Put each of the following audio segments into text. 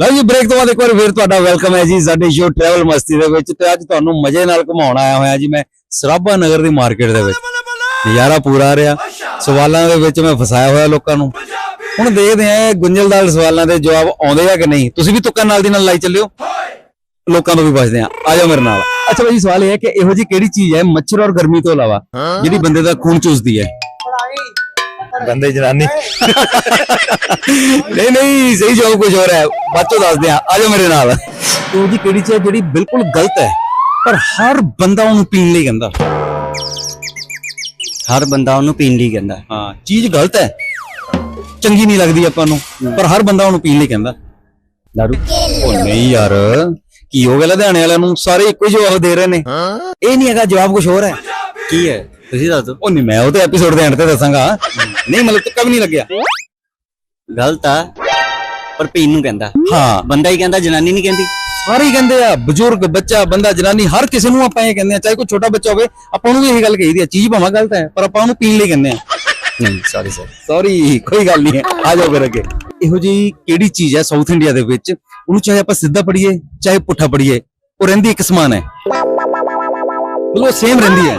ਲਓ ਜੀ ਬ੍ਰੇਕ ਤੋਂ ਬਾਅਦ ਇੱਕ ਵਾਰ ਫਿਰ ਤੁਹਾਡਾ ਵੈਲਕਮ ਹੈ ਜੀ ਸਾਡੇ ਸ਼ੋ ਟਰੈਵਲ ਮਸਤੀ ਦੇ ਵਿੱਚ ਤੇ ਅੱਜ ਤੁਹਾਨੂੰ ਮਜ਼ੇ ਨਾਲ ਘੁਮਾਉਣ ਆਇਆ ਹੋਇਆ ਜੀ ਮੈਂ ਸਰਾਭਾ ਨਗਰ ਦੀ ਮਾਰਕੀਟ ਦੇ ਵਿੱਚ। ਨਜ਼ਾਰਾ ਪੂਰਾ ਆ ਰਿਹਾ। ਸਵਾਲਾਂ ਦੇ ਵਿੱਚ ਮੈਂ ਫਸਾਇਆ ਹੋਇਆ ਲੋਕਾਂ ਨੂੰ। ਹੁਣ ਦੇਖਦੇ ਆਂ ਗੁੰਝਲਦਾਰ ਸਵਾਲਾਂ ਦੇ ਜਵਾਬ ਆਉਂਦੇ ਆ ਕਿ ਨਹੀਂ। ਤੁਸੀਂ ਵੀ ਤੁੱਕਾਂ ਨਾਲ ਦੀ ਨਾਲ ਲਾਈ ਚੱਲਿਓ। ਲੋਕਾਂ ਤੋਂ ਵੀ ਪੁੱਛਦੇ ਆ ਆ ਜਾਓ ਮੇਰੇ ਨਾਲ। ਅੱਛਾ ਭਾਈ ਸਵਾਲ ਇਹ ਹੈ ਕਿ ਇਹੋ ਜੀ ਕਿਹੜੀ ਚੀਜ਼ ਹੈ ਮੱਛਰ ਔਰ ਗਰਮੀ ਤੋਂ ਇਲਾਵਾ ਜਿਹੜੀ ਬੰਦੇ ਦਾ ਖੂਨ ਚੂਸਦੀ ਹੈ? ਬੰਦੇ ਜਨਾਨੀ। ਨਹੀਂ ਨਹੀਂ ਸਹੀ ਜਵਾਬ ਕੁਝ ਹੋਰ ਹੈ ਬਾਅਦ ਚੋਂ ਦੱਸਦੇ ਆ ਆ ਜਾਓ ਮੇਰੇ ਨਾਲ। ਉਹ ਜੀ ਕਿਹੜੀ ਚੀਜ਼ ਜਿਹੜੀ ਬਿਲਕੁਲ ਗਲਤ ਹੈ ਪਰ ਹਰ ਬੰਦਾ ਉਹਨੂੰ ਪੀਣ ਲਈ ਕਹਿੰਦਾ। ਹਰ ਬੰਦਾ ਉਹਨੂੰ ਪੀਣ ਲਈ ਕਹਿੰਦਾ। ਹਾਂ ਚੀਜ਼ ਗਲਤ ਹੈ। ਚੰਗੀ ਨਹੀਂ ਲੱਗਦੀ ਆਪਾਂ ਨੂੰ ਪਰ ਹਰ ਬੰਦਾ ਉਹਨੂੰ ਪੀਣ ਲਈ ਕਹਿੰਦਾ। ਦਾਰੂ ਉਹ ਨਹੀਂ ਯਾਰ ਕੀ ਹੋ ਗਿਆ ਲੁਧਿਆਣੇ ਵਾਲਿਆਂ ਨੂੰ? ਸਾਰੇ ਇੱਕੋ ਹੀ ਜਵਾਬ ਦੇ ਰਹੇ ਨੇ। ਇਹ ਨਹੀਂ ਹੈਗਾ ਜਵਾਬ ਕੁਝ ਹੋਰ ਹੈ। ਕੀ ਹੈ? ਤੁਸੀਂ ਦੱਸ ਦਿਓ। ਉਹ ਨਹੀਂ ਮੈਂ ਉਹ ਤੇ ਐਪੀਸੋਡ ਦੇ ਐਂਡ ਤੇ ਦੱਸਾਂਗਾ। ਨਹੀਂ ਮਤਲਬ ਤੁੱਕਾ ਵੀ ਨਹੀਂ ਲੱਗਿਆ। ਗਲਤ ਆ ਪਰ ਪੀਣ ਨੂੰ ਕਹਿੰਦਾ। ਹਾਂ। ਬੰਦਾ ਹੀ ਕਹਿੰਦਾ ਜਨਾਨੀ ਨਹੀਂ ਕਹਿੰਦੀ। ਸਾਰੇ ਹੀ ਕਹਿੰਦੇ ਆ ਬਜ਼ੁਰਗ ਬੱਚਾ ਬੰਦਾ ਜਨਾਨੀ ਹਰ ਕਿਸੇ ਨੂੰ ਆਪਾਂ ਇਹ ਕਹਿੰਦੇ ਆ ਚਾਹੇ ਕੋਈ ਛੋਟਾ ਬੱਚਾ ਹੋਵੇ ਆਪਾਂ ਉਹਨੂੰ ਵੀ ਇਹੀ ਗੱਲ ਕਹੀਦੀ ਆ ਚੀਜ਼ ਭਾਵੇਂ ਗਲਤ ਹੈ ਪਰ ਆਪਾਂ ਉਹਨੂੰ ਪੀਣ ਲਈ ਕਹਿੰਦੇ ਆ। ਨਹੀਂ ਸੌਰੀ ਸਰ ਸੌਰੀ ਕੋਈ ਗੱਲ ਨਹੀਂ ਹੈ। ਆ ਜਾਓ ਫਿਰ ਅੱਗੇ। ਇਹੋ ਜੀ ਕਿਹੜੀ ਚੀਜ਼ ਹੈ ਸਾਊਥ ਇੰਡੀਆ ਦੇ ਵਿੱਚ? ਉਹਨੂੰ ਚਾਹੇ ਆਪਾਂ ਸਿੱਧਾ ਪੜੀਏ ਚਾਹੇ ਪੁੱਠਾ ਪੜੀਏ ਉਹ ਰਹਿੰਦੀ ਇੱਕ ਸਮਾਨ ਹੈ। ਮਤਲਬ ਸੇਮ ਰਹਿੰਦੀ ਹੈ।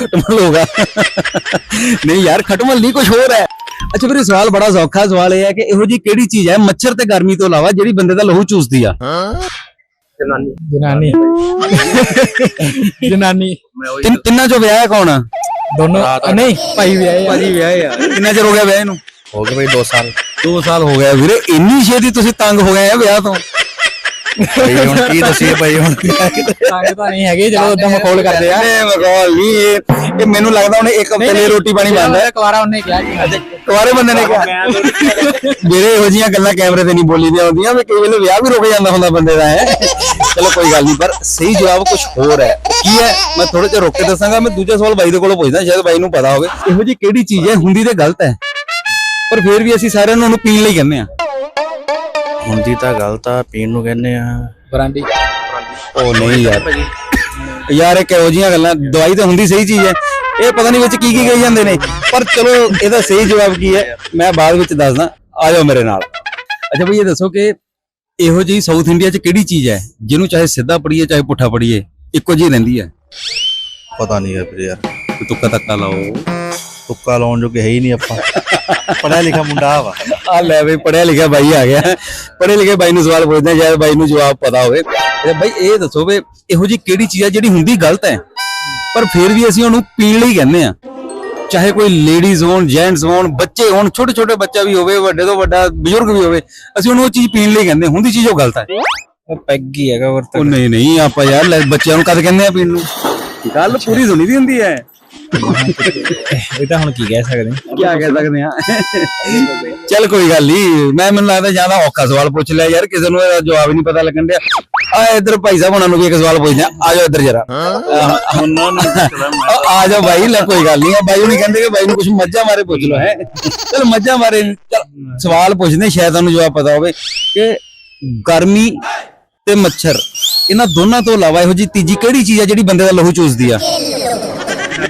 खटमल होगा नहीं यार खटमल नहीं कुछ और है ਅੱਛਾ ਫਿਰ ਇਹ ਸਵਾਲ ਬੜਾ ਸੌਖਾ ਸਵਾਲ ਇਹ ਹੈ ਕਿ ਇਹੋ ਜੀ ਕਿਹੜੀ ਚੀਜ਼ ਹੈ ਮੱਛਰ ਤੇ ਗਰਮੀ ਤੋਂ ਇਲਾਵਾ ਜਿਹੜੀ ਬੰਦੇ ਦਾ ਲਹੂ ਚੂਸਦੀ ਆ ਜਨਾਨੀ ਜਨਾਨੀ ਤਿੰਨ ਤਿੰਨਾਂ ਚੋਂ ਵਿਆਹ ਹੈ ਕੌਣ ਆ ਦੋਨੋਂ ਨਹੀਂ ਭਾਈ ਵੀ ਆਏ ਆ ਭਾਜੀ ਵਿਆਹ ਆ ਕਿੰਨਾ ਚਿਰ ਹੋ ਗਿਆ ਵਿਆਹ ਨੂੰ हो गए भाई दो साल 2 ਸਾਲ ਹੋ ਗਏ ਵੀਰੇ ਇੰਨੀ ਛੇਤੀ ਤੁਸੀਂ ਤੰਗ ਹੋ ਗਏ ਆ ਵਿਆਹ ਤੋਂ ਬਈ ਹੁਣ ਕੀ ਦੱਸੀਏ ਬਈ ਹੁਣ? ਤੰਗ ਤਾਂ ਨਹੀਂ ਹੈਗੇ ਜਦੋਂ ਉਦਾਂ ਮਖੌਲ ਕਰਦੇ ਆ। ਇਹ ਮਖੌਲ ਨਹੀਂ ਇਹ ਮੈਨੂੰ ਲੱਗਦਾ ਉਹਨੇ ਇੱਕ ਹਫ਼ਤੇ ਲਈ ਰੋਟੀ ਪਾਣੀ ਬੰਦ ਹੈ ਕੁਵਾਰਾ ਉਹਨੇ ਕਿਹਾ ਕੁਵਾਰੇ ਬੰਦੇ ਨੇ ਕਿਹਾ। ਮੇਰੇ ਇਹੋ ਜੀਆਂ ਗੱਲਾਂ ਕੈਮਰੇ ਤੇ ਨਹੀਂ ਬੋਲੀ ਦੀਆਂ ਹੁੰਦੀਆਂ ਵੀ ਕਈ ਵੇਲੇ ਵਿਆਹ ਵੀ ਰੁਕ ਜਾਂਦਾ ਹੁੰਦਾ ਬੰਦੇ ਦਾ ਹੈ। ਚਲੋ ਕੋਈ ਗੱਲ ਨਹੀਂ ਪਰ ਸਹੀ ਜਵਾਬ ਕੁਝ ਹੋਰ ਹੈ। ਕੀ ਹੈ? ਮੈਂ ਥੋੜਾ ਜਿਹਾ ਰੁਕ ਕੇ ਦੱਸਾਂਗਾ ਮੈਂ ਦੂਜਾ ਸਵਾਲ ਬਾਈ ਦੇ ਕੋਲੋਂ ਪੁੱਛਦਾ ਸ਼ਾਇਦ ਬਾਈ ਨੂੰ ਪਤਾ ਹੋਵੇ। ਇਹੋ ਜੀ ਕਿਹੜੀ ਚੀਜ਼ ਹੈ? ਹੁੰਦੀ ਤੇ ਗਲਤ ਹੈ। ਪਰ ਫੇਰ ਵੀ ਅਸੀਂ ਸਾਰਿਆਂ ਨੂੰ ਉਹਨੂੰ ਪੀਣ ਲਈ ਕਹਿੰਦੇ ਆ ਹੁੰਦੀ ਤਾਂ ਗਲਤ ਆ ਪੀਣ ਨੂੰ ਕਹਿੰਦੇ ਆ। ਬਰਾਂਡੀ। ਉਹ ਨਹੀਂ ਯਾਰ। ਯਾਰ ਇਹ ਕਿਹੋ ਜੀਆਂ ਗੱਲਾਂ ਦਵਾਈ ਤਾਂ ਹੁੰਦੀ ਸਹੀ ਚੀਜ਼ ਹੈ। ਇਹ ਪਤਾ ਨਹੀਂ ਵਿੱਚ ਕੀ ਕੀ ਕਹੀ ਜਾਂਦੇ ਨੇ। ਪਰ ਚਲੋ ਇਹਦਾ ਸਹੀ ਜਵਾਬ ਕੀ ਹੈ? ਮੈਂ ਬਾਅਦ ਵਿੱਚ ਦੱਸਦਾ। ਆ ਜਾਓ ਮੇਰੇ ਨਾਲ। ਅੱਛਾ ਭਈ ਇਹ ਦੱਸੋ ਕਿ ਇਹੋ ਜਿਹੀ ਸਾਊਥ ਇੰਡੀਆ 'ਚ ਕਿਹੜੀ ਚੀਜ਼ ਹੈ ਜਿਹਨੂੰ ਚਾਹੇ ਸਿੱਧਾ ਪੜੀਏ ਚਾਹੇ ਪੁੱਠਾ ਪੜੀਏ ਇੱਕੋ ਜਿਹੀ ਰਹਿੰਦੀ ਹੈ? ਪਤਾ ਨਹੀਂ ਹੈ ਵੀਰੇ ਯਾਰ। ਤੁੱਕਾ ਤੱਕਾ ਲਾਓ। ਤੁੱਕਾ ਲਾਉਣ ਜੋਗੇ ਹੈ ਹੀ ਨਹੀਂ ਆਪਾਂ। ਪੜਿਆ ਲਿਖਿਆ ਮੁੰਡਾ ਵਾ। ਆ ਲੈ ਬਈ ਪੜਿਆ ਲਿਖਿਆ ਬਾਈ ਆ ਗਿਆ। ਪੜ੍ਹੇ ਲਿਖੇ ਬਾਈ ਨੂੰ ਸਵਾਲ ਪੁੱਛਦੇ ਆ ਸ਼ਾਇਦ ਬਾਈ ਨੂੰ ਜਵਾਬ ਪਤਾ ਹੋਵੇ। ਤੇ ਬਾਈ ਇਹ ਦੱਸੋ ਵੀ ਇਹੋ ਜਿਹੀ ਕਿਹੜੀ ਚੀਜ਼ ਹੈ ਜਿਹੜੀ ਹੁੰਦੀ ਗਲਤ ਹੈ? ਪਰ ਫਿਰ ਵੀ ਅਸੀਂ ਉਹਨੂੰ ਪੀਣ ਲਈ ਕਹਿੰਦੇ ਆ ਚਾਹੇ ਕੋਈ ਲੇਡੀਜ਼ ਹੋਣ ਜੈਂਟਸ ਹੋਣ ਬੱਚੇ ਹੋਣ ਛੋਟੇ ਛੋਟੇ ਬੱਚਾ ਵੀ ਹੋਵੇ ਵੱਡੇ ਤੋਂ ਵੱਡਾ ਬਜ਼ੁਰਗ ਵੀ ਹੋਵੇ ਅਸੀਂ ਉਹਨੂੰ ਉਹ ਚੀਜ਼ ਪੀਣ ਲਈ ਕਹਿੰਦੇ ਹੁੰਦੀ ਚੀਜ਼ ਉਹ ਗਲਤ ਹੈ। ਉਹ ਪੈਗ ਹੀ ਹੈਗਾ ਵਰਤ ਉਹ ਨਹੀਂ ਨਹੀਂ ਆਪਾਂ ਯਾਰ ਲੈ ਬੱਚਿਆਂ ਨੂੰ ਕਦ ਕਹਿੰਦੇ ਆ ਪੀਣ ਨੂੰ? ਗੱਲ ਪੂਰੀ ਸੁਣੀ ਦੀ ਹੁੰਦੀ ਹੈ। ਇਹ ਤਾਂ ਹੁਣ ਕੀ ਕਹਿ ਸਕਦੇ ਕੀ ਕਹਿ ਸਕਦੇ ਆ ਚੱਲ ਕੋਈ ਗੱਲ ਨਹੀਂ ਮੈਂ ਮੈਨੂੰ ਲੱਗਦਾ ਜ਼ਿਆਦਾ ਔਖਾ ਸਵਾਲ ਪੁੱਛ ਲਿਆ ਯਾਰ ਕਿਸੇ ਨੂੰ ਇਹਦਾ ਜਵਾਬ ਹੀ ਨਹੀਂ ਪਤਾ ਲੱਗਣ ਡਿਆ। ਆ ਇਧਰ ਭਾਈ ਸਾਹਿਬ ਉਹਨਾਂ ਨੂੰ ਵੀ ਇੱਕ ਸਵਾਲ ਪੁੱਛਦੇ ਆ ਆ ਜਾਓ ਇੱਧਰ ਜਰਾ। ਆ ਜਾਓ ਭਾਈ ਲੈ ਕੋਈ ਗੱਲ ਨਹੀਂ ਬਾਈ ਨੂੰ ਕਹਿੰਦੇ ਕਿ ਬਾਈ ਨੂੰ ਕੁਝ ਮੱਝਾਂ ਮਾਰੇ ਪੁੱਛ ਲਓ ਹੈ। ਚਲ ਮੱਝਾਂ ਮਾਰੇ ਚੱਲ ਸਵਾਲ ਪੁੱਛਦੇ ਸ਼ਾਇਦ ਤੁਹਾਨੂੰ ਜਵਾਬ ਪਤਾ ਹੋਵੇ ਕਿ ਗਰਮੀ ਤੇ ਮੱਛਰ ਇਹਨਾਂ ਦੋਨਾਂ ਤੋਂ ਇਲਾਵਾ ਇਹੋ ਜੀ ਤੀਜੀ ਕਿਹੜੀ ਚੀਜ਼ ਆ ਜਿਹੜੀ ਬੰਦੇ ਦਾ ਲਹੂ ਚੂਸਦੀ ਆ?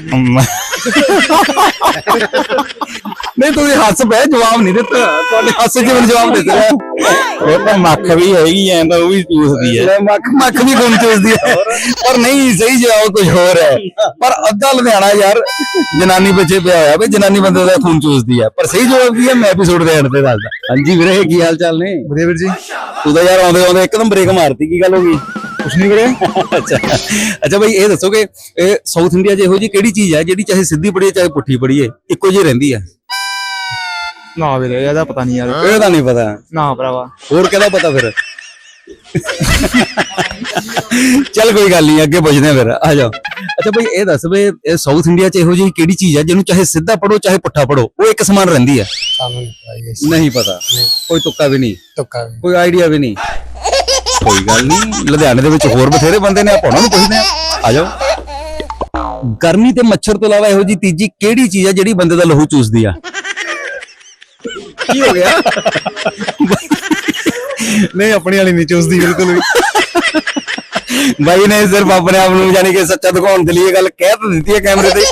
ਨਹੀਂ ਤੁਸੀਂ ਹੱਸ ਪਏ ਜਵਾਬ ਨਹੀਂ ਦਿੱਤਾ। ਤੁਹਾਡੇ ਹੱਸ ਕੇ ਮੈਨੂੰ ਜਵਾਬ ਦਿੱਤਾ। ਉਹ ਤਾਂ ਮੱਖ ਵੀ ਹੈਗੀ ਐ ਤਾਂ ਉਹ ਵੀ ਚੂਸਦੀ ਲੈ ਮੱਖ ਮੱਖ ਵੀ ਗੁੰਮ ਚੂਸਦੀ ਹੈ ਪਰ ਨਹੀਂ ਸਹੀ ਜਵਾਬ ਕੁਝ ਹੋਰ ਹੈ ਪਰ ਅੱਧਾ ਲੁਧਿਆਣਾ ਯਾਰ ਜਨਾਨੀ ਪਿੱਛੇ ਪਿਆ ਹੋਇਆ ਵੀ ਜਨਾਨੀ ਬੰਦੇ ਦਾ ਖੂਨ ਚੂਸਦੀ ਹੈ ਪਰ ਸਹੀ ਜਵਾਬ ਕੀ ਹੈ ਮੈਂ ਐਪੀਸੋਡ ਦੇ ਐਂਡ ਤੇ ਦੱਸਦਾ। ਹਾਂਜੀ ਵੀਰੇ ਕੀ ਹਾਲ ਚਾਲ ਨੇ? ਵਧੀਆ ਵੀਰ ਜੀ। ਤੂੰ ਤਾਂ ਯਾਰ ਆਉਂਦੇ ਆਉਂਦੇ ਇੱਕਦਮ ਬ੍ਰੇਕ ਮਾਰਤੀ ਕੀ ਗੱਲ ਹੋ ਗਈ? ਕੁਛ ਨਹੀਂ ਵੀਰੇ। ਅੱਛਾ। ਅੱਛਾ ਭਾਈ ਇਹ ਦੱਸੋ ਕਿ ਇਹ ਸਾਊਥ ਇੰਡੀਆ 'ਚ ਇਹੋ ਜੀ ਕਿਹੜੀ ਚੀਜ਼ ਹੈ ਜਿਹੜੀ ਚਾਹੇ ਸਿੱਧੀ ਪੜੀਏ ਚਾਹੇ ਪੁੱਠੀ ਪੜੀਏ ਇੱਕੋ ਜਿਹੀ ਰਹਿੰਦੀ ਹੈ ਨਾ ਵੀਰੇ ਇਹਦਾ ਪਤਾ ਨਹੀਂ ਯਾਰ। ਇਹ ਤਾਂ ਨਹੀਂ ਪਤਾ। ਨਾ ਭਰਾਵਾ। ਹੋਰ ਕਿਹਦਾ ਪਤਾ ਫਿਰ? ਚੱਲ ਕੋਈ ਗੱਲ ਨਹੀਂ ਅੱਗੇ ਪੁੱਛਦੇ ਆ ਫਿਰ ਆ ਜਾਓ। ਅੱਛਾ ਭਾਈ ਇਹ ਦੱਸ ਵੀ ਇਹ ਸਾਊਥ ਇੰਡੀਆ ਚ ਇਹੋ ਜਿਹੀ ਕਿਹੜੀ ਚੀਜ਼ ਹੈ ਜਿਹਨੂੰ ਚਾਹੇ ਸਿੱਧਾ ਪੜੋ ਚਾਹੇ ਪੁੱਠਾ ਪੜੋ ਉਹ ਇੱਕ ਸਮਾਨ ਰਹਿੰਦੀ ਹੈ ਸਾਨੂੰ ਨਹੀਂ ਪਤਾ ਜੀ। ਨਹੀਂ ਪਤਾ। ਕੋਈ ਤੁੱਕਾ ਵੀ ਨਹੀਂ। ਤੁੱਕਾ ਵੀ ਕੋਈ ਆਈਡੀਆ ਵੀ ਨਹੀਂ। ਕੋਈ ਗੱਲ ਨਹੀਂ, ਲੁਧਿਆਣੇ ਦੇ ਵਿੱਚ ਹੋਰ ਬਥੇਰੇ ਬੰਦੇ ਨੇ, ਆਪਾਂ ਉਹਨਾਂ ਨੂੰ ਪੁੱਛਦੇ ਆ ਆ ਜਾਓ। ਗਰਮੀ ਤੇ ਮੱਛਰ ਤੋਂ ਇਲਾਵਾ ਇਹੋ ਜੀ ਤੀਜੀ ਕਿਹੜੀ ਚੀਜ਼ ਆ ਜਿਹੜੀ ਬੰਦੇ ਦਾ ਲਹੂ ਚੂਸਦੀ ਆ? ਕੀ ਹੋ ਗਿਆ? ਨਹੀਂ, ਆਪਣੀ ਵਾਲੀ ਨਹੀਂ ਚੂਸਦੀ, ਬਿਲਕੁਲ ਵੀ। ਬਾਈ ਨੇ ਸਿਰਫ ਆਪਣੇ ਆਪ ਨੂੰ ਯਾਨੀ ਕਿ ਸੱਚਾ ਦਿਖਾਉਣ ਦੇ ਲਈ ਇਹ ਗੱਲ ਕਹਿ ਤਾਂ ਦਿੱਤੀ ਹੈ ਕੈਮਰੇ ਤੇ।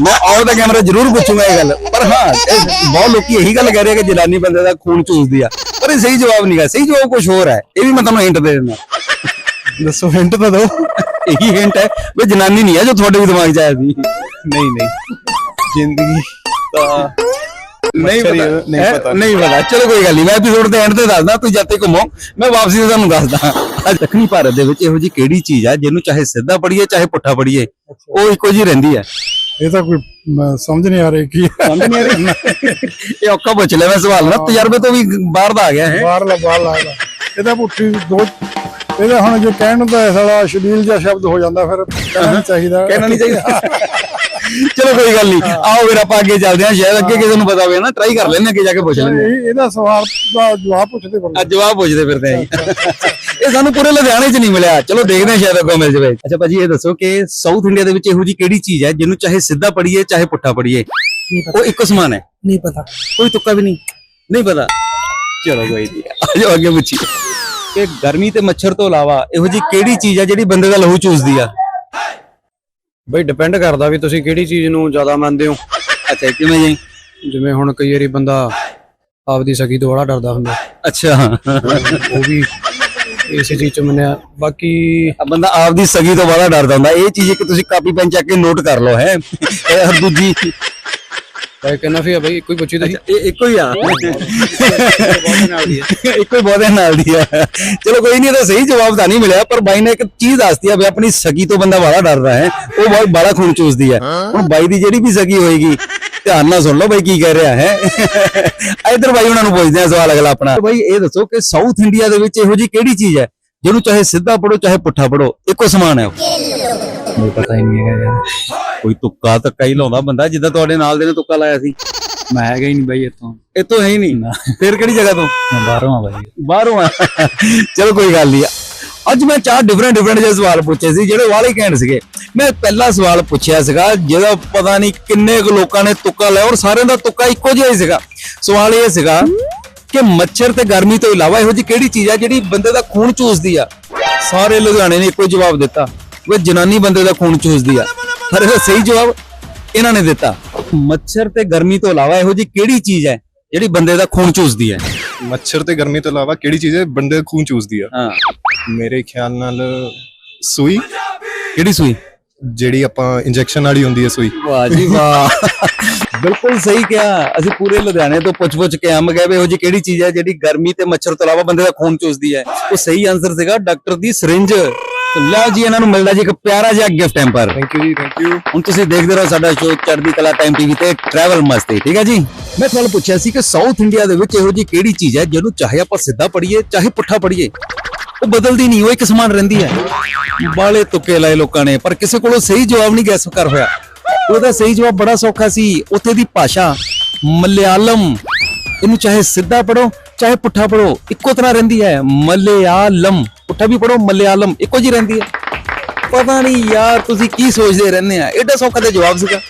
ਮੈਂ ਆਉ ਦਾ ਕੈਮਰਾ ਜ਼ਰੂਰ ਪੁੱਛੂੰਗਾ ਇਹ ਗੱਲ। ਪਰ ਹਾਂ ਇਹ ਬਹੁਤ ਲੋਕੀ ਇਹੀ ਗੱਲ ਕਹਿ ਰਹੇ ਕਿ ਜਨਾਨੀ ਬੰਦੇ ਦਾ ਖੂਨ ਚੂਸਦੀ ਆ। ਪਰ ਇਹ ਸਹੀ ਜਵਾਬ ਨਹੀਂ ਹੈ ਸਹੀ ਜਵਾਬ ਕੁਝ ਹੋਰ ਹੈ। ਇਹ ਵੀ ਮੈਂ ਤੁਹਾਨੂੰ ਹਿੰਟ ਦੇ ਦਿੰਦਾ। ਦੱਸੋ ਹਿੰਟ ਤਾਂ ਦਿਓ। ਇਹੀ ਹਿੰਟ ਹੈ ਵੀ ਜਨਾਨੀ ਨਹੀਂ ਹੈ ਜੋ ਤੁਹਾਡੇ ਵੀ ਦਿਮਾਗ 'ਚ ਆਇਆ ਸੀ। ਨਹੀਂ ਨਹੀਂ। ਜ਼ਿੰਦਗੀ ਤਾਂ ਨਹੀਂ ਪਤਾ। ਨਹੀਂ? ਪਤਾ। ਨਹੀਂ ਪਤਾ। ਚਲੋ ਕੋਈ ਗੱਲ ਨਹੀਂ ਮੈਂ ਐਪੀਸੋਡ ਦੇ ਐਂਡ ਤੇ ਦੱਸਦਾ ਤੁਸੀਂ ਜਦ ਤੱਕ ਘੁੰਮੋ ਮੈਂ ਵਾਪਸੀ ਤੇ ਤੁਹਾਨੂੰ ਦੱਸਦਾ। ਦੱਖਣੀ ਭਾਰਤ ਦੇ ਵਿੱਚ ਇਹੋ ਜੀ ਕਿਹੜੀ ਚੀਜ਼ ਹੈ ਜਿਹਨੂੰ ਚਾਹੇ ਸਿੱਧਾ ਪੜੀਏ ਚਾਹੇ ਪੁੱਠਾ ਪੜੀਏ ਉਹ ਇੱਕੋ ਜੀ ਰਹਿੰਦੀ ਹੈ ਇਹ ਤਾਂ ਕੋਈ ਸਮਝ ਨਹੀਂ ਆ ਰਹੀ ਕੀ। ਸਮਝ ਨਹੀਂ ਆ ਰਹੀ? ਇਹ ਔਕਾ ਪੁੱਛ ਲਿਆ ਮੈਂ ਸਵਾਲ ਨਾ ਤਜਰਬੇ ਤੋਂ ਵੀ ਬਾਹਰ ਦਾ ਆ ਗਿਆ ਹੈ ਬਾਹਰਲਾ ਬਾਹਰਲਾ ਇਹਦਾ ਇਹਦਾ ਪੁੱਠੀ ਦੋ ਇਹਦਾ ਹੁਣ ਜੇ ਕਹਿਣ ਇਹ ਸਾਲਾ ਅਸ਼ਲੀਲ ਜਿਹਾ ਸ਼ਬਦ ਹੋ ਜਾਂਦਾ ਫਿਰ ਕਹਿਣਾ ਚਾਹੀਦਾ। ਕਹਿਣਾ ਨਹੀਂ ਚਾਹੀਦਾ। ਚਲੋ ਕੋਈ ਗੱਲ ਨਹੀਂ ਆਓ ਫਿਰ ਆਪਾਂ ਅੱਗੇ ਚੱਲਦੇ ਹਾਂ। ਸ਼ਾਇਦ ਅੱਗੇ ਕਿਸੇ ਨੂੰ ਪਤਾ ਹੋਵੇ ਨਾ ਟਰਾਈ ਕਰ ਹਾਂ ਅੱਗੇ ਜਾ ਕੇ ਪੁੱਛ। ਇਹ- ਇਹਦਾ ਸਵਾਲ ਦਾ ਜਵਾਬ ਪੁੱਛਦੇ ਬੰਦੇ ਅੱਜ ਜਵਾਬ ਪੁੱਛਦੇ ਫਿਰਦੇ ਆਂ ਇਹ ਸਾਨੂੰ ਪੂਰੇ ਲੁਧਿਆਣੇ 'ਚ ਨਹੀਂ ਮਿਲਿਆ। ਚਲੋ ਦੇਖਦੇ ਹਾਂ ਸ਼ਾਇਦ ਅੱਗੋਂ ਮਿਲ ਜਾਵੇ। ਅੱਛਾ ਭਾਜੀ ਇਹ ਦੱਸੋ ਕਿ ਸਾਊਥ ਇੰਡੀਆ ਦੇ ਵਿੱਚ ਇਹੋ ਜੀ ਕਿਹੜੀ ਚੀਜ਼ ਹੈ ਜਿਹਨੂੰ ਚਾਹੇ ਸਿੱਧਾ ਪੜੀਏ ਚਾਹੇ ਪੁੱਠਾ ਪੜੀਏ ਉਹ ਇੱਕੋ ਸਮਾਨ ਹੈ। ਨਹੀਂ ਪਤਾ। ਕੋਈ ਤੁੱਕਾ ਵੀ ਨਹੀਂ। ਨਹੀਂ ਪਤਾ। ਚਲੋ ਕੋਈ ਨਹੀਂ ਆਜੋ ਅੱਗੇ ਪੁੱਛੀ ਕਿ ਗਰਮੀ ਤੇ ਮੱਛਰ ਤੋਂ ਇਲਾਵਾ ਇਹੋ ਜੀ ਕਿਹੜੀ ਚੀਜ਼ ਹੈ ਜਿਹੜੀ ਬੰਦੇ ਦਾ ਲਹੂ ਚੂਸਦੀ ਆ? ਬਈ ਡਿਪੈਂਡ ਕਰਦਾ ਵੀ ਤੁਸੀਂ ਕਿਹੜੀ ਚੀਜ਼ ਨੂੰ ਜ਼ਿਆਦਾ ਮੰਨਦੇ ਹੋ। ਅੱਛਾ ਕਿਵੇਂ ਜੀ? ਜਿਵੇਂ ਹੁਣ ਕਈ ਵਾਰੀ ਬੰਦਾ ਆਪਦੀ ਸਗੀ ਤੋਂ ਬੜਾ ਡਰਦਾ ਹੁੰਦਾ। ਅੱਛਾ। ਉਹ ਵੀ ਇਸੇ ਚੀਜ਼ ਚ ਮੰਨਿਆ। ਬਾਕੀ ਆ ਬੰਦਾ ਆਪਦੀ ਸਗੀ ਤੋਂ ਬੜਾ ਡਰਦਾ ਹੁੰਦਾ। ਇਹ ਚੀਜ਼ ਇੱਕ ਤੁਸੀਂ ਕਾਪੀ ਪੈਨ ਚੱਕ ਕੇ ਨੋਟ ਕਰ ਲਓ ਹੈ। ਇਹ ਦੂਜੀ ਬਾਈ ਕਹਿੰਦਾ ਫਿਰ ਬਈ ਇੱਕੋ ਹੀ ਪੁੱਛੀ ਤੁਸੀਂ? ਇਹ ਇੱਕੋ ਹੀ ਆ? ਇੱਕੋ ਹੀ ਬਹੁਤੇ ਨਾਲ ਦੀ ਆ। ਚਲੋ ਕੋਈ ਨਹੀਂ ਇਹਦਾ ਸਹੀ ਜਵਾਬ ਤਾਂ ਨਹੀਂ ਮਿਲਿਆ ਪਰ ਬਾਈ ਨੇ ਇੱਕ ਚੀਜ਼ ਦੱਸਤੀ ਆ ਵੀ ਆਪਣੀ ਸਗੀ ਤੋਂ ਬੰਦਾ ਬੜਾ ਡਰਦਾ ਹੈ। ਉਹ ਬਹੁਤ ਬੜਾ ਖੂਨ ਚੂਸਦੀ ਹੈ। ਹੁਣ ਬਾਈ ਦੀ ਜਿਹੜੀ ਵੀ ਸਗੀ ਹੋਏਗੀ ਧਿਆਨ ਨਾਲ ਸੁਣ ਲਓ ਬਾਈ ਕੀ ਕਹਿ ਰਿਹਾ ਹੈ। ਇਧਰ ਬਾਈ ਉਹਨਾਂ ਨੂੰ ਪੁੱਛਦੇ ਆ ਸਵਾਲ ਅਗਲਾ ਆਪਣਾ। ਬਾਈ ਇਹ ਦੱਸੋ ਕਿ ਸਾਊਥ ਇੰਡੀਆ ਦੇ ਵਿੱਚ ਇਹੋ ਜੀ ਕਿਹੜੀ ਚੀਜ਼ ਹੈ ਜਿਹਨੂੰ ਚਾਹੇ ਸਿੱਧਾ ਪੜੋ ਚਾਹੇ ਪੁੱਠਾ ਪੜੋ ਇੱਕੋ ਸਮਾਨ ਹੈ ਉਹ? ਮੈਨੂੰ ਪਤਾ ਹੀ ਨਹੀਂ ਹੈਗਾ ਯਾਰ। ਕੋਈ ਤੁੱਕਾ ਤੱਕਾ ਹੀ ਲਾਉਂਦਾ ਬੰਦਾ ਜਿੱਦਾਂ ਤੁਹਾਡੇ ਨਾਲ ਦੇ ਨੇ ਤੁੱਕਾ ਲਾਇਆ ਸੀ। ਮੈਂ ਹੈਗਾ ਹੀ ਨਹੀਂ ਬਾਈ ਇੱਥੋਂ। ਇੱਥੋਂ ਹੈ ਹੀ ਨਹੀਂ? ਫਿਰ ਕਿਹੜੀ ਜਗ੍ਹਾ ਤੋਂ? ਮੈਂ ਬਾਹਰੋਂ ਆ ਬਾਈ। ਬਾਹਰੋਂ ਆ? ਚਲੋ ਕੋਈ ਗੱਲ ਨਹੀਂ। ਅੱਜ ਮੈਂ ਚਾਰ ਡਿਫਰੈਂਟ ਡਿਫਰੈਂਟ ਜਿਹੇ ਸਵਾਲ ਪੁੱਛੇ ਸੀ ਜਿਹੜੇ ਵਾਲੇ ਘੈਂਟ ਸੀਗੇ। ਮੈਂ ਪਹਿਲਾ ਸਵਾਲ ਪੁੱਛਿਆ ਸੀਗਾ ਜਿਹਦਾ ਪਤਾ ਨਹੀਂ ਕਿੰਨੇ ਕੁ ਲੋਕਾਂ ਨੇ ਤੁੱਕਾ ਲਿਆ ਔਰ ਸਾਰਿਆਂ ਦਾ ਤੁੱਕਾ ਇੱਕੋ ਜਿਹਾ ਹੀ ਸੀਗਾ। ਸਵਾਲ ਇਹ ਸੀਗਾ ਕਿ ਮੱਛਰ ਤੇ ਗਰਮੀ ਤੋਂ ਇਲਾਵਾ ਇਹੋ ਜਿਹੀ ਕਿਹੜੀ ਚੀਜ਼ ਆ ਜਿਹੜੀ ਬੰਦੇ ਦਾ ਖੂਨ ਚੂਸਦੀ ਆ? ਸਾਰੇ ਲੁਧਿਆਣੇ ਨੇ ਇੱਕੋ ਜਵਾਬ ਦਿੱਤਾ ਉਹ ਜਨਾਨੀ ਬੰਦੇ ਦਾ ਖੂਨ ਚੂਸਦੀ ਆ। ਪਰ ਇਹਦਾ ਸਹੀ ਜਵਾਬ ਇਹਨਾਂ ਨੇ ਦਿੱਤਾ। ਮੱਛਰ ਤੇ ਗਰਮੀ ਤੋਂ ਇਲਾਵਾ ਇਹੋ ਜਿਹੀ ਕਿਹੜੀ ਚੀਜ਼ ਹੈ ਜਿਹੜੀ ਬੰਦੇ ਦਾ ਖੂਨ ਚੂਸਦੀ ਹੈ? ਮੱਛਰ ਤੇ ਗਰਮੀ ਤੋਂ ਇਲਾਵਾ ਕਿਹੜੀ ਚੀਜ਼ ਹੈ ਬੰਦੇ ਦਾ ਖੂਨ ਚੂਸਦੀ ਆ ਹਾਂ। ਮੇਰੇ ਖਿਆਲ ਨਾਲ ਸੂਈ। ਕਿਹੜੀ ਸੂਈ? ਜਿਹੜੀ ਆਪਾਂ ਇੰਜੈਕਸ਼ਨ ਵਾਲੀ ਹੁੰਦੀ ਹੈ ਸੂਈ। ਵਾਹ ਜੀ ਵਾਹ। ਬਿਲਕੁਲ ਸਹੀ ਕਿਹਾ। ਅਸੀਂ ਪੂਰੇ ਲੁਧਿਆਣੇ ਤੋਂ ਪੁੱਛ-ਪੁੱਛ ਕੇ ਅੰਮ ਗਏ ਵੀ ਉਹ ਜੀ ਕਿਹੜੀ ਚੀਜ਼ ਹੈ ਜਿਹੜੀ ਗਰਮੀ ਤੇ ਮੱਛਰ ਤੋਂ ਇਲਾਵਾ ਬੰਦੇ ਦਾ ਖੂਨ ਚੂਸਦੀ ਹੈ? ਉਹ ਸਹੀ ਆਨਸਰ ਸੀਗਾ ਡਾਕਟਰ ਦੀ ਸਿਰਿੰਜ। ਲਓ ਜੀ ਇਹਨਾਂ ਨੂੰ ਮਿਲਦਾ ਜੀ ਇੱਕ ਪਿਆਰਾ ਜਿਹਾ gift hamper thank you ji thank you ਹੁਣ ਤੁਸੀਂ ਦੇਖਦੇ ਰਹੋ ਸਾਡਾ ਸ਼ੋਅ ਚੜ੍ਹਦੀ ਕਲਾ ਟਾਈਮ ਟੀਵੀ ਤੇ ਟਰੈਵਲ ਮਸਤੀ ਠੀਕ ਹੈ ਜੀ? ਮੈਂ ਤੁਹਾਨੂੰ ਪੁੱਛਿਆ ਸੀ ਕਿ ਸਾਊਥ ਇੰਡੀਆ ਦੇ ਵਿੱਚ ਇਹੋ ਜੀ ਕਿਹੜੀ ਚੀਜ਼ ਹੈ ਜਿਹਨੂੰ ਚਾਹੇ ਆਪਾਂ ਸਿੱਧਾ ਪੜੀਏ ਚਾਹੇ ਪੁੱਠਾ ਪੜੀਏ ਉਹ ਬਦਲਦੀ ਨਹੀਂ ਉਹ ਇੱਕ ਸਮਾਨ ਰਹਿੰਦੀ ਹੈ। ਬਾਲੇ ਤੁੱਕੇ ਲਾਏ ਲੋਕਾਂ ਨੇ ਪਰ ਕਿਸੇ ਕੋਲੋਂ ਸਹੀ ਜਵਾਬ ਨਹੀਂ ਗੈਸ ਕਰ ਹੋਇਆ। ਉਹਦਾ ਸਹੀ ਜਵਾਬ ਬੜਾ ਸੌਖਾ ਸੀ ਉੱਥੇ ਦੀ ਭਾਸ਼ਾ ਮਲਿਆਲਮ ਇਹਨੂੰ ਚਾਹੇ ਸਿੱਧਾ ਪੜੋ ਚਾਹੇ ਪੁੱਠਾ ਪੜੋ ਇੱਕੋ ਤਰ੍ਹਾਂ ਰਹਿੰਦੀ ਹੈ ਮਲਿਆਲਮ। ਪੁੱਠਾ ਵੀ ਪੜੋ ਮਲਿਆਲਮ ਇੱਕੋ ਜੀ ਰਹਿੰਦੀ ਹੈ। ਪਤਾ ਨਹੀਂ ਯਾਰ ਤੁਸੀਂ ਕੀ ਸੋਚਦੇ ਰਹਿੰਦੇ ਆ। ਐਡਾ ਸੌਖਾ ਤੇ ਜਵਾਬ ਸੀਗਾ।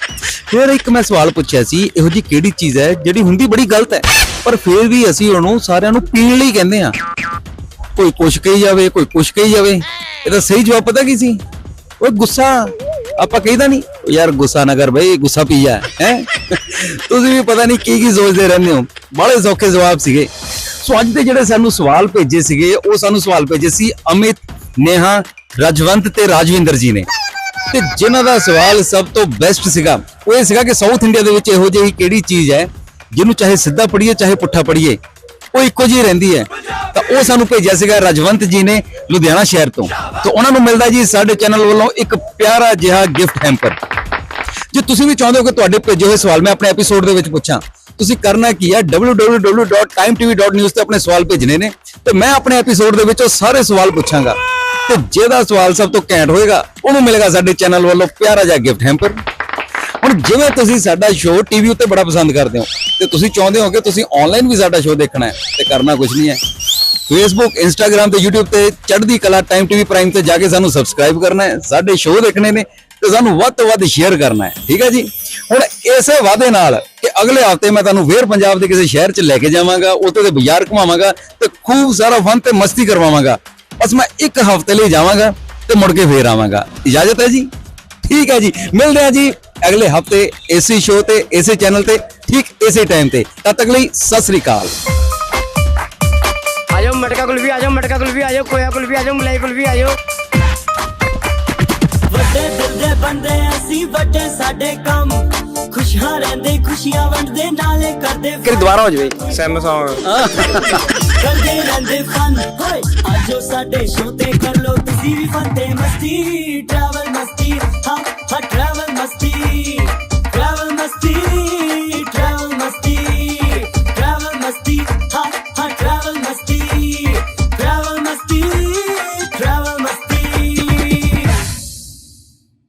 ਫਿਰ ਇੱਕ ਮੈਂ ਸਵਾਲ ਪੁੱਛਿਆ ਸੀ, ਇਹੋ ਜੀ ਕਿਹੜੀ ਚੀਜ਼ ਹੈ ਜਿਹੜੀ ਹੁੰਦੀ ਬੜੀ ਗਲਤ ਹੈ? ਪਰ ਫਿਰ ਵੀ ਅਸੀਂ ਉਹਨੂੰ ਸਾਰਿਆਂ ਨੂੰ ਪੀਣ ਲਈ ਕਹਿੰਦੇ ਆ। ਕੋਈ ਕੁਛ ਕਹੀ ਜਾਵੇ, ਕੋਈ ਕੁਛ ਕਹੀ ਜਾਵੇ। ਇਹਦਾ ਸਹੀ ਜਵਾਬ ਪਤਾ ਕੀ ਸੀ? ਉਹ ਗੁੱਸਾ। ਆਪਾਂ ਕਹਿੰਦਾ ਨਹੀਂ ਯਾਰ ਗੁੱਸਾ ਨਾ ਕਰ ਬਈ, ਗੁੱਸਾ ਪੀ ਜਾ, ਹੈ? ਤੁਸੀਂ ਵੀ ਪਤਾ ਨਹੀਂ ਕੀ ਕੀ ਸੋਚਦੇ ਰਹਿੰਦੇ ਹੋ। ਬੜੇ ਸੌਖੇ ਜਵਾਬ ਸੀਗੇ। ਸੋ ਅੱਜ ਦੇ ਜਿਹੜੇ ਸਾਨੂੰ ਸਵਾਲ ਭੇਜੇ ਸੀਗੇ, ਉਹ ਸਾਨੂੰ ਸਵਾਲ ਭੇਜੇ ਸੀ ਅਮਿਤ ਨੇਹਾ, ਰਜਵੰਤ ਤੇ ਰਾਜਵਿੰਦਰ ਜੀ ਨੇ। ਤੇ ਜਿਨ੍ਹਾਂ ਦਾ ਸਵਾਲ ਸਭ ਤੋਂ ਬੈਸਟ ਸੀਗਾ, ਉਹ ਇਹ ਸੀਗਾ ਕਿ ਸਾਊਥ ਇੰਡੀਆ ਦੇ ਵਿੱਚ ਇਹੋ ਜਿਹੀ ਕਿਹੜੀ ਚੀਜ਼ ਹੈ, ਜਿਹਨੂੰ ਚਾਹੇ ਸਿੱਧਾ ਪੜੀਏ ਚਾਹੇ ਪੁੱਠਾ ਪੜੀਏ ਉਹ ਇੱਕੋ ਜਿਹੀ ਰਹਿੰਦੀ ਹੈ। ਤਾਂ ਉਹ ਸਾਨੂੰ ਭੇਜਿਆ ਸੀਗਾ ਰਜਵੰਤ ਜੀ ਨੇ ਲੁਧਿਆਣਾ ਸ਼ਹਿਰ ਤੋਂ। ਤਾਂ ਉਹਨਾਂ ਨੂੰ ਮਿਲਦਾ ਜੀ ਸਾਡੇ ਚੈਨਲ ਵੱਲੋਂ ਇੱਕ ਪਿਆਰਾ ਜਿਹਾ ਗਿਫਟ ਹੈਂਪਰ ਜੇ ਤੁਸੀਂ ਵੀ ਚਾਹੁੰਦੇ ਹੋ ਕਿ ਤੁਹਾਡੇ ਭੇਜੇ ਹੋਏ ਸਵਾਲ ਮੈਂ ਆਪਣੇ ਐਪੀਸੋਡ ਦੇ ਵਿੱਚ ਪੁੱਛਾਂ, ਤੁਸੀਂ ਕਰਨਾ ਕੀ ਹੈ www.timetv.news ਤੇ ਆਪਣੇ ਸਵਾਲ ਭੇਜਣੇ ਨੇ। ਤੇ ਮੈਂ ਆਪਣੇ ਐਪੀਸੋਡ ਦੇ ਵਿੱਚ ਉਹ ਸਾਰੇ ਸਵਾਲ ਪੁੱਛਾਂਗਾ। ਤੇ ਜਿਹਦਾ ਸਵਾਲ ਸਭ ਤੋਂ ਘੈਂਟ ਹੋਏਗਾ, ਉਹਨੂੰ ਮਿਲੇਗਾ ਸਾਡੇ ਚੈਨਲ ਵੱਲੋਂ ਪਿਆਰਾ ਜਿਹਾ ਗਿਫਟ ਹੈਂਪਰ ਹੁਣ ਜਿਵੇਂ ਤੁਸੀਂ ਸਾਡਾ ਸ਼ੋਅ ਟੀਵੀ ਉੱਤੇ ਬੜਾ ਪਸੰਦ ਕਰਦੇ ਹੋ, ਤੇ ਤੁਸੀਂ ਚਾਹੁੰਦੇ ਹੋ ਕਿ ਤੁਸੀਂ ਆਨਲਾਈਨ ਵੀ ਸਾਡਾ ਸ਼ੋਅ ਦੇਖਣਾ ਹੈ, ਤੇ ਕਰਨਾ ਕੁਝ ਨਹੀਂ ਹੈ। ਫੇਸਬੁੱਕ ਇੰਸਟਾਗ੍ਰam ਤੇ YouTube ਤੇ ਚੜ੍ਹਦੀ ਕਲਾ ਟਾਈਮ ਟੀਵੀ ਪ੍ਰਾਈਮ ਤੇ ਜਾ ਕੇ ਸਾਨੂੰ ਸਬਸਕ੍ਰਾਈਬ ਕਰਨਾ ਹੈ, ਸਾਡੇ ਸ਼ੋਅ ਦੇਖਣੇ ਨੇ, ਤੇ ਸਾਨੂੰ ਵੱਧ ਤੋਂ ਵੱਧ ਸ਼ੇਅਰ ਕਰਨਾ ਹੈ, ਠੀਕ ਹੈ ਜੀ? ਹੁਣ ਇਸੇ ਵਾਅਦੇ ਨਾਲ ਕਿ ਅਗਲੇ ਹਫ਼ਤੇ ਮੈਂ ਤੁਹਾਨੂੰ ਫੇਰ ਪੰਜਾਬ ਦੇ ਕਿਸੇ ਸ਼ਹਿਰ 'ਚ ਲੈ ਕੇ ਜਾਵਾਂਗਾ, ਉੱਥੇ ਦੇ ਬਾਜ਼ਾਰ ਘੁਮਾਵਾਂਗਾ, ਤੇ ਖੂਬ ਸਾਰਾ ਫਨ ਤੇ ਮਸਤੀ ਕਰਵਾਵਾਂਗਾ। ਬਸ ਮੈਂ ਇੱਕ ਹਫ਼ਤੇ ਲਈ ਜਾਵਾਂਗਾ ਤੇ ਮੁੜ ਕੇ ਫੇਰ ਆਵਾਂਗਾ। ਇਜਾਜ਼ਤ ਹੈ ਜੀ? ਠੀਕ ਹੈ ਜੀ, ਮਿਲਦੇ ਹਾਂ ਜੀ ਅਗਲੇ ਹਫ਼ਤੇ ਇਸੇ ਸ਼ੋਅ ਤੇ ਇਸੇ ਚੈਨਲ ਤੇ ਠੀਕ ਇਸੇ ਟਾਈਮ ਤੇ। ਤਦ ਤੱਕ ਲਈ ਸਤਿ ਸ੍ਰੀ ਅਕਾਲ। ਆ ਜਾਓ ਮਟਕਾ ਕੁਲਫੀ ਆ ਜਾਓ ਮਟਕਾ ਕੁਲਫੀ ਆ ਜਾਓ ਕੋਇਆ ਕੁਲਫੀ ਆ ਜਾਓ ਮਲਾਈ ਕੁਲਫੀ ਆ ਜਾਓ ਵੱਡੇ ਦਿਲ ਦੇ ਬੰਦੇ ਅਸੀਂ ਵੱਡੇ ਸਾਡੇ ਕੰਮ। ਖੁਸ਼ੀਆਂ ਰਹਿੰਦੇ ਖੁਸ਼ੀਆਂ ਵੰਡਦੇ ਨਾਲੇ ਕਰਦੇ ਕਿ ਦੁਬਾਰਾ ਹੋ ਜਾਵੇ। ਸੈਮ ਸੌਂਗ ਕਰਦੇ ਰਹਿੰਦੇ ਫਨ ਹੋਏ ਆਜੋ ਸਾਡੇ ਸ਼ੋਅ ਤੇ ਕਰ ਲੋ ਤੁਸੀਂ ਵੀ ਫਨ ਤੇ ਮਸਤੀ